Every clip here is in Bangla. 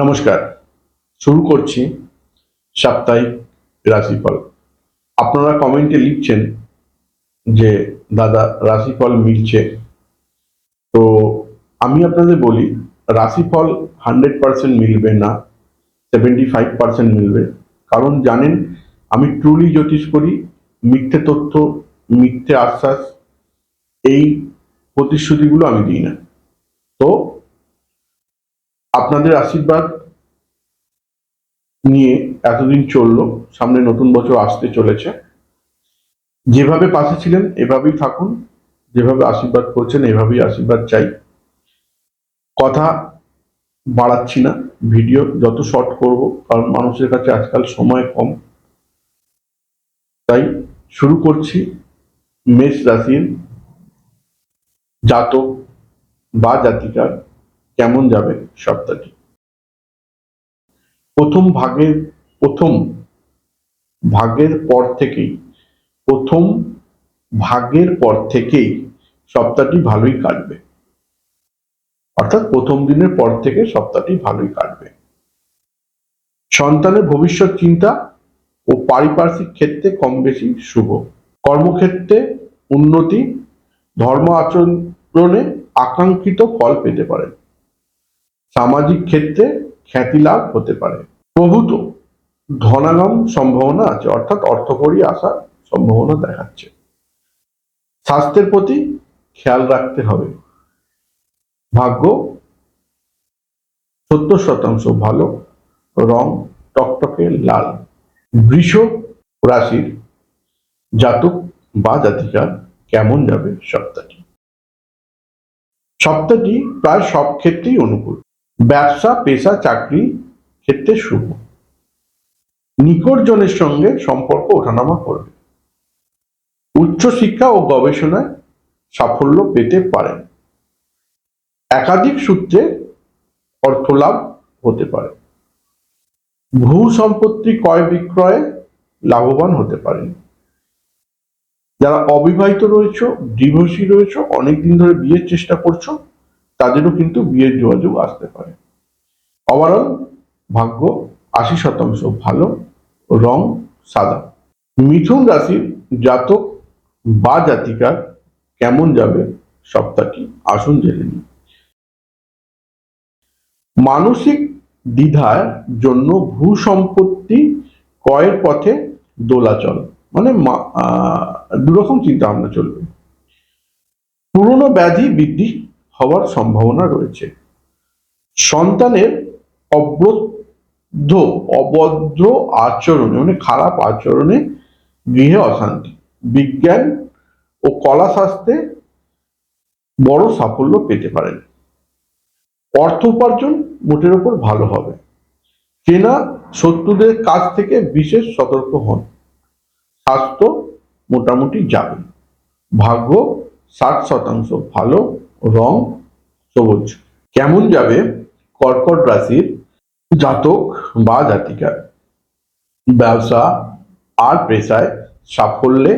নমস্কার। শুরু করছি সাপ্তাহিক রাশিফল। আপনারা কমেন্টে লিখছেন যে, দাদা, রাশিফল মিলছে। তো আমি আপনাদের বলি, রাশিফল হান্ড্রেড পার্সেন্ট মিলবে না সেভেন্টি ফাইভ পার্সেন্ট মিলবে। কারণ জানেন, আমি ট্রুলি জ্যোতিষ করি, মিথ্যে তথ্য, মিথ্যে আশ্বাস, এই প্রতিশ্রুতিগুলো আমি দিই না। তো আপনাদের আশীর্বাদ নিয়ে এতদিন চলল, সামনে নতুন বছর আসতে চলেছে। যেভাবে পাশে ছিলেন, এভাবেই থাকুন, যেভাবে আশীর্বাদ করছেন, এভাবেই আশীর্বাদ চাই। কথা বাড়াচ্ছি না, ভিডিও যত শর্ট করব, কারণ মানুষের কাছে আজকাল সময় কম। তাই শুরু করছি মেষ রাশির জাতক বা জাতিকার কেমন যাবে সপ্তাহটি? প্রথম ভাগের প্রথম ভাগের পর থেকেই, প্রথম ভাগের পর থেকেই সপ্তাহটি ভালোই কাটবে। অর্থাৎ প্রথম দিনের পর থেকে সপ্তাহটি ভালোই কাটবে। সন্তানের ভবিষ্যৎ চিন্তা ও পারিপার্শ্বিক ক্ষেত্রে কম বেশি শুভ। কর্মক্ষেত্রে উন্নতি, ধর্ম আচরণে আকাঙ্ক্ষিত ফল পেতে পারেন। সামাজিক ক্ষেত্রে খ্যাতি লাভ হতে পারে। প্রভূত ধনাগম সম্ভাবনা আছে, অর্থাৎ অর্থকরী আসার সম্ভাবনা দেখাচ্ছে। স্বাস্থ্যের প্রতি খেয়াল রাখতে হবে। ভাগ্য সত্তর শতাংশ ভালো, রং টকটকে লাল। বৃষ রাশির জাতক বা জাতিকার কেমন যাবে সপ্তাহটি? সপ্তাহটি প্রায় সব ক্ষেত্রেই অনুকূল। ব্যবসা, পেশা, চাকরি ক্ষেত্রে শুভ। নিকটজনের সঙ্গে সম্পর্ক ওঠানামা করবে। উচ্চশিক্ষা ও গবেষণায় সাফল্য পেতে পারেন। একাধিক সূত্রে অর্থলাভ হতে পারে। ভূ সম্পত্তি ক্রয় বিক্রয়ে লাভবান হতে পারেন। যারা অবিবাহিত রয়েছে, ডিভোর্সি রয়েছে, অনেকদিন ধরে বিয়ের চেষ্টা করছ তাদেরও কিন্তু বিয়ের যোগাযোগ আসতে পারে। ওভারঅল ভাগ্য আশি শতাংশ ভালো, রং সাদা। মিথুন রাশির জাতক বা জাতিকার কেমন যাবে সপ্তাহটি আসুন জেনে নিই। মানসিক দ্বিধার জন্য ভূ সম্পত্তি ক্রয়ের পথে দোলাচল মানে দুরকম চিন্তা ভাবনা চলবে। পুরনো ব্যাধি বৃদ্ধি হওয়ার সম্ভাবনা রয়েছে। সন্তানের অবদ্ধ, অভদ্র আচরণে মানে খারাপ আচরণে গৃহে অশান্তি। বিজ্ঞান ও কলা শাস্ত্রে বড় সাফল্য পেতে পারেন। অর্থ উপার্জন মোটের ওপর ভালো হবে। চেনা শত্রুদের কাছ থেকে বিশেষ সতর্ক হন। স্বাস্থ্য মোটামুটি যাবে। ভাগ্য ষাট শতাংশ ভালো রং সবুজ। কেমন যাবে কর্কট রাশির জাতক বা জাতিকার ব্যবসা আর পেশায় সাফল্যে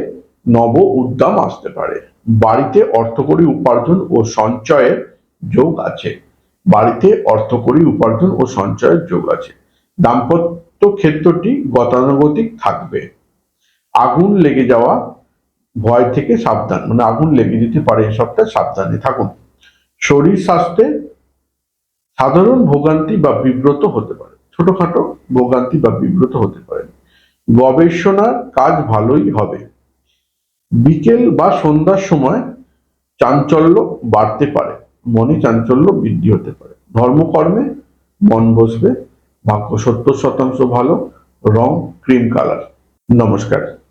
নব উদ্যম আসতে পারে। বাড়িতে অর্থকরী উপার্জন ও সঞ্চয়ের যোগ আছে। বাড়িতে অর্থকরী উপার্জন ও সঞ্চয়ের যোগ আছে। দাম্পত্য ক্ষেত্রটি গতানুগতিক থাকবে। আগুন লেগে যাওয়া ভয় থেকে সাবধান মানে আগুন লেগে যেতে পারে এই সপ্তাহে সাবধানে থাকুন। শরীর স্বাস্থ্যে সাধারণ ভোগান্তি বা বিব্রত হতে পারে, ছোটখাটো ভোগান্তি বা বিব্রত হতে পারে। গবেষণার কাজ ভালোই হবে। বিকেল বা সন্ধ্যার সময় চাঞ্চল্য বাড়তে পারে, মনে চাঞ্চল্য বৃদ্ধি হতে পারে। ধর্মকর্মে মন বসবে, ভাগ্য সত্তর শতাংশ ভালো, রং ক্রিম কালার। নমস্কার।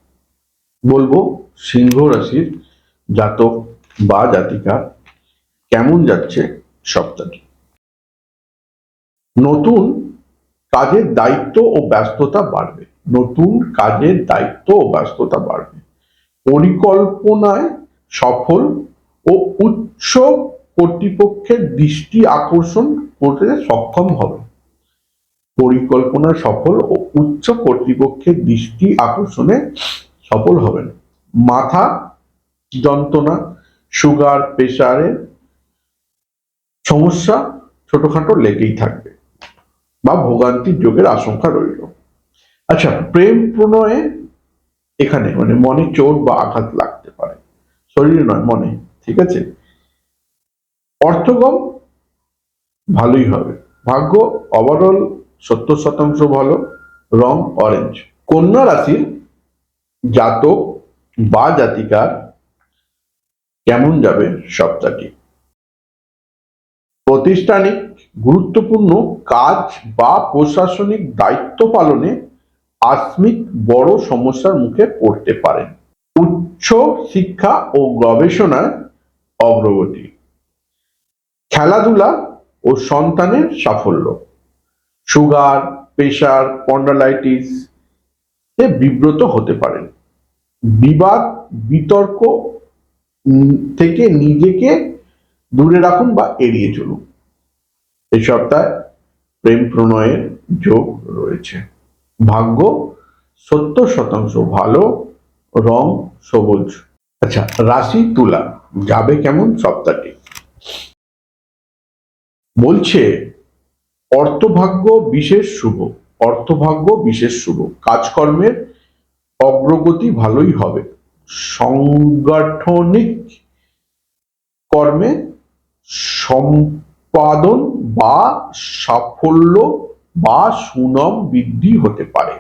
বলব, সিংহ রাশির জাতক বা জাতিকা কেমন যাচ্ছে সপ্তাহটি নতুন কাজের দায়িত্ব ও ব্যস্ততা বাড়বে। নতুন কাজের দায়িত্ব ও ব্যস্ততা বাড়বে। পরিকল্পনায় সফল ও উচ্চ কর্তৃপক্ষের দৃষ্টি আকর্ষণ করতে সক্ষম হবে। পরিকল্পনা সফল ও উচ্চ কর্তৃপক্ষের দৃষ্টি আকর্ষণে সফল হবেন। মাথা, যন্ত্রণা, সুগার প্রেসারের সমস্যা ছোটখাটো লেগেই থাকবে বা ভোগান্তির যোগের আশঙ্কা রইল। আচ্ছা প্রেম প্রণয়ে এখানে মানে মনে চোট বা আঘাত লাগতে পারে। শরীরে নয়, মনে, ঠিক আছে? অর্থগম ভালোই হবে। ভাগ্য ওভারঅল সত্তর শতাংশ ভালো, রং অরেঞ্জ কন্যা রাশির জাতক বা জাতিকার কেমন যাবে সপ্তাহটি প্রতিষ্ঠানিক গুরুত্বপূর্ণ কাজ বা প্রশাসনিক দায়িত্ব পালনে আকস্মিক বড় সমস্যার মুখে পড়তে পারেন। উচ্চ শিক্ষা ও গবেষণায় অগ্রগতি। খেলাধুলা ও সন্তানের সাফল্য। সুগার, প্রেশার পন্ডালাইটিস এ বিব্রত হতে পারেন। বিবাদ, বিতর্ক থেকে নিজেকে দূরে রাখুন বা এড়িয়ে চলুন। এই সপ্তাহে প্রেম প্রণয়ের যোগ রয়েছে। ভাগ্য সত্তর শতাংশ ভালো, রং সবুজ। আচ্ছা রাশি তুলা যাবে কেমন সপ্তাহটি? বলছে, অর্থভাগ্য বিশেষ শুভ, অর্থভাগ্য বিশেষ শুভ, কাজকর্মের অগ্রগতি ভালোই হবে। সাংগঠনিক কর্মে সম্পাদন বা সাফল্য বা সুনাম বৃদ্ধি হতে পারে।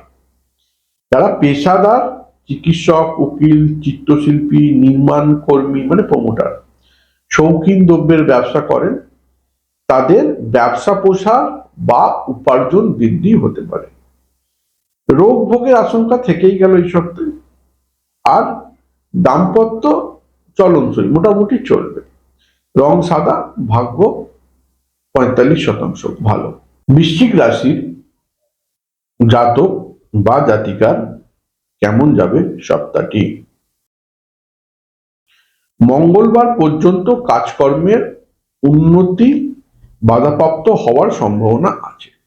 যারা পেশাদার, চিকিৎসক, উকিল, চিত্রশিল্পী, নির্মাণ কর্মী মানে প্রমোটার শৌখিন দ্রব্যের ব্যবসা করেন, তাদের ব্যবসা প্রসার বা উপার্জন বৃদ্ধি হতে পারে। রোগ ভোগের আশঙ্কা থেকেই গেল এই সপ্তাহে আর দাম্পত্য চলনসই মোটামুটি চলবে। রং সাদা, ভাগ্য পঁয়তাল্লিশ শতাংশ ভালো। বৃশ্চিক রাশির জাতক বা জাতিকার কেমন যাবে সপ্তাহটি? মঙ্গলবার পর্যন্ত কাজকর্মের উন্নতি বাধাপ্রাপ্ত হওয়ার সম্ভাবনা আছে।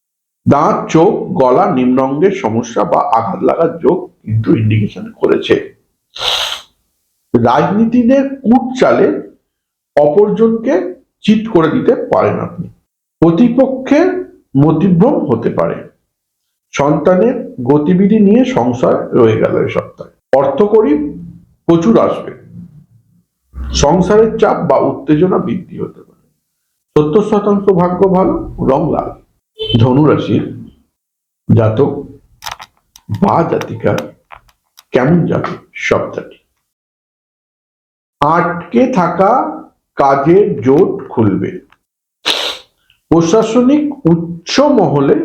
দাঁত, চোখ, গলা নিম্নঙ্গের সমস্যা বা আঘাত লাগার যোগ কিন্তু ইন্ডিকেশন করেছে। রাজনীতিদের কূট চালে অপরজনকে চিট করে দিতে পারেন আপনি। প্রতিপক্ষের মতিভ্রম হতে পারে। সন্তানের গতিবিধি নিয়ে সংশয় রয়ে গেল এই সপ্তাহে। অর্থকরী প্রচুর আসবে। সংসারের চাপ বা উত্তেজনা বৃদ্ধি হতে পারে। সত্তর শতাংশ ভাগ্য ভালো, রং লাল। ধনুরাশির জাতক বা জাতিকার কেমন যাবে সপ্তাহটি আটকে থাকা কাজের জোট খুলবে। প্রশাসনিক উচ্চ মহলে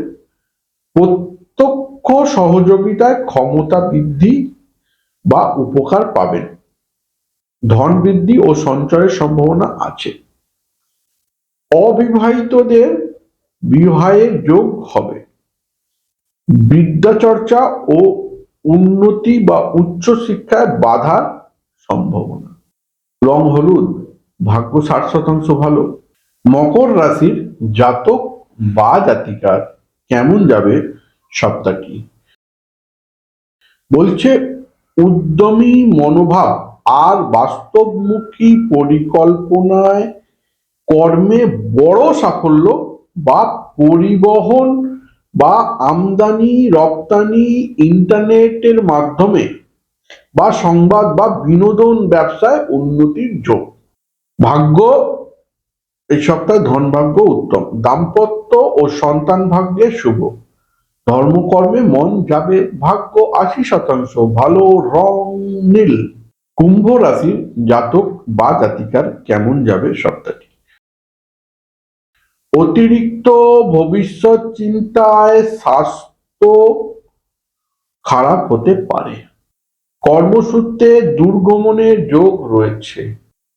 প্রত্যক্ষ সহযোগিতায় ক্ষমতা বৃদ্ধি বা উপকার পাবেন। ধন বৃদ্ধি ও সঞ্চয়ের সম্ভাবনা আছে। অবিবাহিতদের বিবাহের যোগ হবে। বিদ্যাচর্চা ও উন্নতি বা উচ্চ শিক্ষায় বাধার সম্ভাবনা। রং হলুদ, ভাগ্য ষাট শতাংশ ভালো। মকর রাশির জাতক বা জাতিকার কেমন যাবে সপ্তাহটি বলছে, উদ্যমী মনোভাব আর বাস্তবমুখী পরিকল্পনায় কর্মে বড় সাফল্য বা পরিবহন বা আমদানি, রপ্তানি, ইন্টারনেটের মাধ্যমে বা সংবাদ বা বিনোদন ব্যবসায় উন্নতির যোগ। ভাগ্য, এই সপ্তাহে ধন ভাগ্য উত্তম। দাম্পত্য ও সন্তান ভাগ্যে শুভ। ধর্মকর্মে মন যাবে, ভাগ্য আশি শতাংশ, ভালো রং নীল। কুম্ভ রাশির জাতক বা জাতিকার কেমন যাবে সপ্তাহটি অতিরিক্ত ভবিষ্যৎ চিন্তায় স্বাস্থ্য খারাপ হতে পারে। কর্মসূত্রে দুর্গমনের যোগ রয়েছে।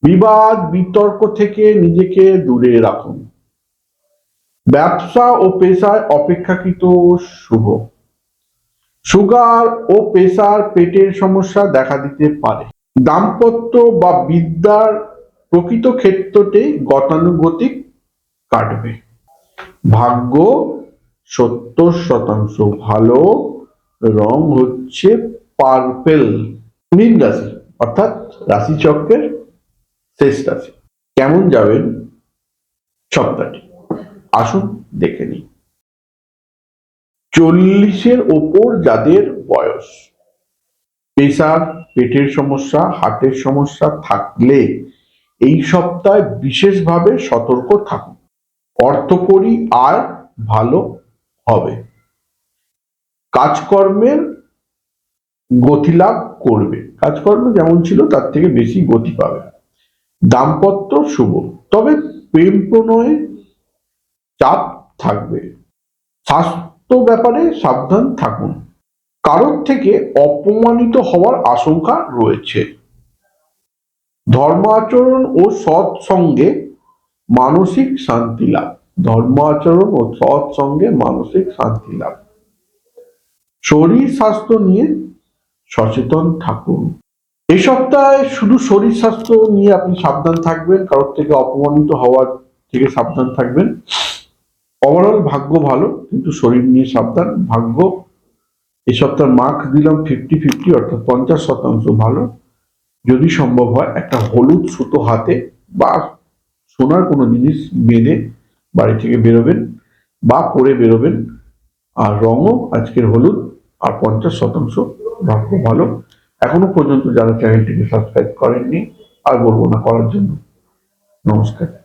বিবাদ, বিতর্ক থেকে নিজেকে দূরে রাখুন। ব্যবসা ও পেশায় অপেক্ষাকৃত শুভ। সুগার ও পেশার পেটের সমস্যা দেখা দিতে পারে। দাম্পত্য বা বিদ্যার প্রকৃত ক্ষেত্রতে গতানুগতিক কাটবে। ভাগ্য সত্তর শতাংশ ভালো, রং হচ্ছে পার্পেল মীন রাশি, অর্থাৎ রাশিচক্রের শেষ রাশি। কেমন যাবেন? সপ্তাহটি। আসুন দেখে নিই। চল্লিশের ওপর যাদের বয়স প্রেসার পেটের সমস্যা, হার্টের সমস্যা থাকলে এই সপ্তাহে বিশেষভাবে সতর্ক থাকুন। অর্থকরী আর ভালো হবে। কাজকর্মের গতিলাভ করবে। কাজকর্ম যেমন ছিল, তার থেকে বেশি গতি পাবে। দাম্পত্য শুভ। তবে প্রেম প্রণয়ে চাপ থাকবে। স্বাস্থ্য ব্যাপারে সাবধান থাকুন। কারোর থেকে অপমানিত হওয়ার আশঙ্কা রয়েছে। ধর্ম আচরণ ও সৎসঙ্গে মানসিক শান্তি লাভ। ধর্ম আচরণ ও সৎসঙ্গে মানসিক শান্তি লাভ। শরীর স্বাস্থ্য নিয়ে সচেতন থাকুন। এই সপ্তাহে শুধু শরীর স্বাস্থ্য নিয়ে আপনি সাবধান থাকবেন, কারোর থেকে অপমানিত হওয়ার থেকে সাবধান থাকবেন। ওভারঅল ভাগ্য ভালো, কিন্তু শরীর নিয়ে সাবধান। ভাগ্য এই সপ্তাহে মার্ক দিলাম ফিফটি ফিফটি অর্থাৎ পঞ্চাশ শতাংশ ভালো। যদি সম্ভব হয়, একটা হলুদ সুতো হাতে বা সোনার কোনো জিনিস বেঁধে বাড়ি থেকে বেরোবেন বা করে বেরোবেন। আর রঙও আজকের হলুদ, আর পঞ্চাশ শতাংশ ভাগ্য ভালো। এখনও পর্যন্ত যারা চ্যানেলটিকে সাবস্ক্রাইব করেননি, আর বলব না, করার জন্য। নমস্কার।